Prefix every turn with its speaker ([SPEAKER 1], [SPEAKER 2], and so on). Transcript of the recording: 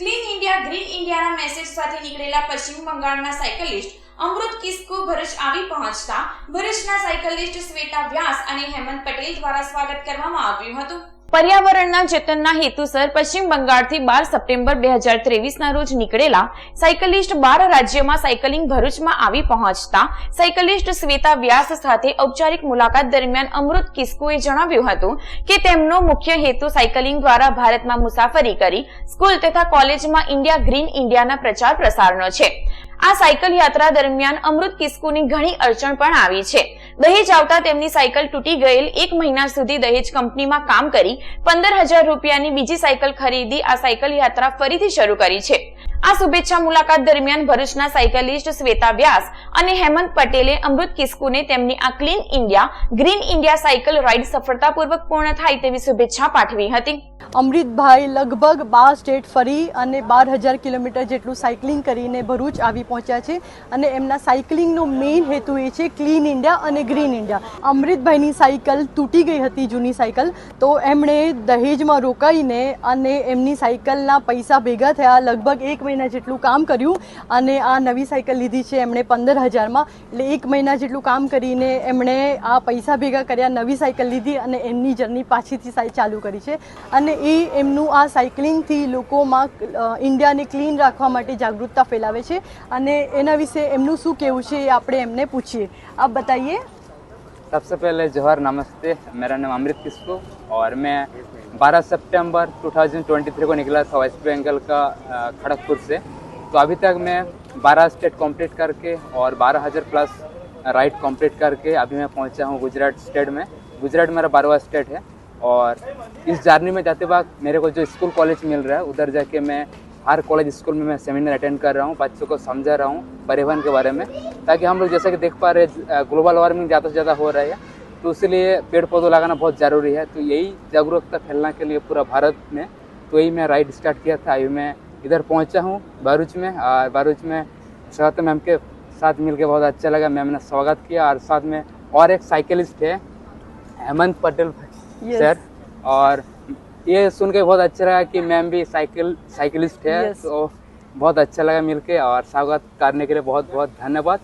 [SPEAKER 1] Clean India green ઇન્ડિયાના message સાથે નીકળેલા પશ્ચિમ બંગાળના સાયકલિસ્ટ અમૃત કિસ્કો ભરૂચ આવી પહોંચતા ભરૂચના સાયકલિસ્ટ શ્વેતા વ્યાસ અને હેમંત પટેલ દ્વારા સ્વાગત કરવામાં આવ્યું હતું. પર્યાવરણના જતનના હેતુસર પશ્ચિમ બંગાળથી બાર સપ્ટેમ્બર બે હજાર ત્રેવીસના રોજ નીકળેલા સાયકલિસ્ટ બાર રાજ્યમાં સાયકલિંગ ભરૂચમાં આવી પહોંચતા સાયકલિસ્ટ શ્વેતા વ્યાસ સાથે ઔપચારિક મુલાકાત દરમિયાન અમૃત કિસ્કુએ જણાવ્યું હતું કે તેમનો મુખ્ય હેતુ સાયકલિંગ દ્વારા ભારતમાં મુસાફરી કરી સ્કૂલ તથા કોલેજમાં ઇન્ડિયા ગ્રીન ઇન્ડિયાના પ્રચાર પ્રસારનો છે. આ સાયકલ યાત્રા દરમિયાન અમૃત કિસ્કુની ઘણી અડચણ પણ આવી છે. દહેજ આવતા તેમની સાયકલ તૂટી ગયેલ. એક મહિના સુધી દહેજ કંપનીમાં કામ કરી પંદર હજાર રૂપિયાની બીજી સાયકલ ખરીદી આ સાયકલ યાત્રા ફરીથી શરૂ કરી છે. આ શુભેચ્છા મુલાકાત દરમિયાન ભરૂચના સાયકલિસ્ટ શ્વેતા વ્યાસ અને હેમંત પટેલે અમૃત કિસ્કુને તેમની આ clean India, green India cycle ride સફળતાપૂર્વક પૂર્ણ થાય તેવી શુભેચ્છા પાઠવી હતી.
[SPEAKER 2] અમૃતભાઈ લગભગ બાર સ્ટેટ ફરી અને બાર હજાર કિલોમીટર જેટલું સાયકલિંગ કરીને ભરૂચ આવી પહોંચ્યા છે અને એમના સાયકલિંગનો મેઇન હેતુ એ છે ક્લીન ઇન્ડિયા અને ગ્રીન ઇન્ડિયા. અમૃતભાઈની સાયકલ તૂટી ગઈ હતી, જૂની સાયકલ, તો એમણે દહેજમાં રોકાઈને અને એમની સાયકલના પૈસા ભેગા થયા લગભગ એક મહિના જેટલું કામ કર્યું અને આ નવી સાયકલ લીધી છે એમણે પંદર હજારમાં એટલે એક મહિના જેટલું કામ કરીને એમણે આ પૈસા ભેગા કર્યા, નવી સાયકલ લીધી અને એમની જર્ની પાછીથી સાય, ચાલુ કરી છે. અને એ એમનું આ સાયકલિંગથી લોકોમાં ઇન્ડિયાને ક્લીન રાખવા માટે જાગૃતતા ફેલાવે છે. અને એના વિશે એમનું શું કહેવું છે એ આપણે એમને પૂછીએ. આપ બતાઈએ.
[SPEAKER 3] सबसे पहले जोहर नमस्ते। मेरा नाम अमृत किस्कू और मैं 12 सितंबर 2023 को निकला था वेस्ट बंगाल का खड़गपुर से। तो अभी तक मैं 12 स्टेट कंप्लीट करके और 12,000 प्लस राइड कंप्लीट करके अभी मैं पहुँचा हूँ गुजरात स्टेट में। गुजरात मेरा बारहवा स्टेट है और इस जर्नी में जाते वक्त मेरे को जो स्कूल कॉलेज मिल रहा है उधर जाके मैं हर कॉलेज स्कूल में मैं सेमिनार अटेंड कर रहा हूँ बच्चों को समझा रहा हूँ परिवहन के बारे में ताकि हम लोग जैसा कि देख पा रहे ग्लोबल वार्मिंग ज़्यादा से ज़्यादा हो रहा है तो इसलिए पेड़ पौधे लगाना बहुत ज़रूरी है। तो यही जागरूकता फैलाने के लिए पूरा भारत में तो यही मैं राइड स्टार्ट किया था। अभी मैं इधर पहुँचा हूँ भरूच में और भरूच में स्वागत मैम के साथ मिलके बहुत अच्छा लगा। मैम ने स्वागत किया और साथ में और एक साइकिलिस्ट है हेमंत पटेल सर और ये सुन के बहुत अच्छा लगा कि मैम भी साइकिल साइकिलिस्ट है
[SPEAKER 2] Yes.
[SPEAKER 3] तो बहुत अच्छा लगा मिलके और स्वागत करने के लिए बहुत बहुत धन्यवाद